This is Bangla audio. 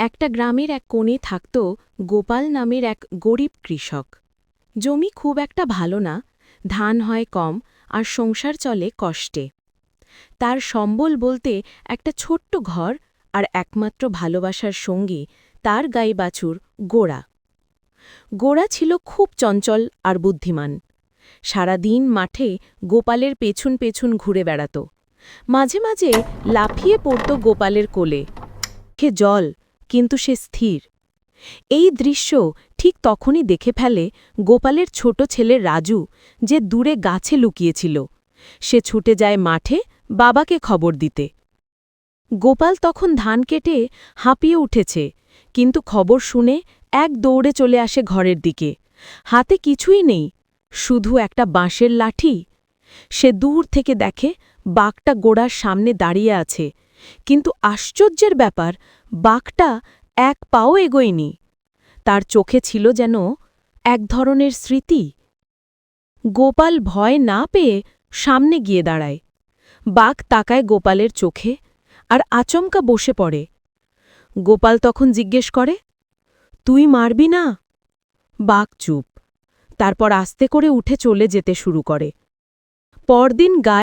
একটা গ্রামের এক কোণে থাকত গোপাল নামের এক গরিব কৃষক। জমি খুব একটা ভালো না, ধান হয় কম আর সংসার চলে কষ্টে। তার সম্বল বলতে একটা ছোট্ট ঘর আর একমাত্র ভালোবাসার সঙ্গী, তার গাই বাছুর গোড়া গোড়া ছিল খুব চঞ্চল আর বুদ্ধিমান। সারাদিন মাঠে গোপালের পেছন পেছন ঘুরে বেড়াত। মাঝে মাঝে লাফিয়ে পড়ত গোপালের কোলে। খে জল কিন্তু সে স্থির। এই দৃশ্য ঠিক তখনই দেখে ফেলে গোপালের ছোট ছেলে রাজু, যে দূরে গাছে লুকিয়েছিল। সে ছুটে যায় মাঠে বাবাকে খবর দিতে। গোপাল তখন ধান কেটে হাঁপিয়ে উঠেছে, কিন্তু খবর শুনে এক দৌড়ে চলে আসে ঘরের দিকে। হাতে কিছুই নেই, শুধু একটা বাঁশের লাঠি। সে দূর থেকে দেখে বাঘটা গোড়ার সামনে দাঁড়িয়ে আছে। কিন্তু আশ্চর্যের ব্যাপার, বাঘটা এক পাও এগোয়নি। তার চোখে ছিল যেন এক ধরনের স্মৃতি। গোপাল ভয় না পেয়ে সামনে গিয়ে দাঁড়ায়। বাঘ তাকায় গোপালের চোখে আর আচমকা বসে পড়ে। গোপাল তখন জিজ্ঞেস করে, তুই মারবি না? বাঘ চুপ। তারপর আস্তে করে উঠে চলে যেতে শুরু করে। পরদিন গায়ে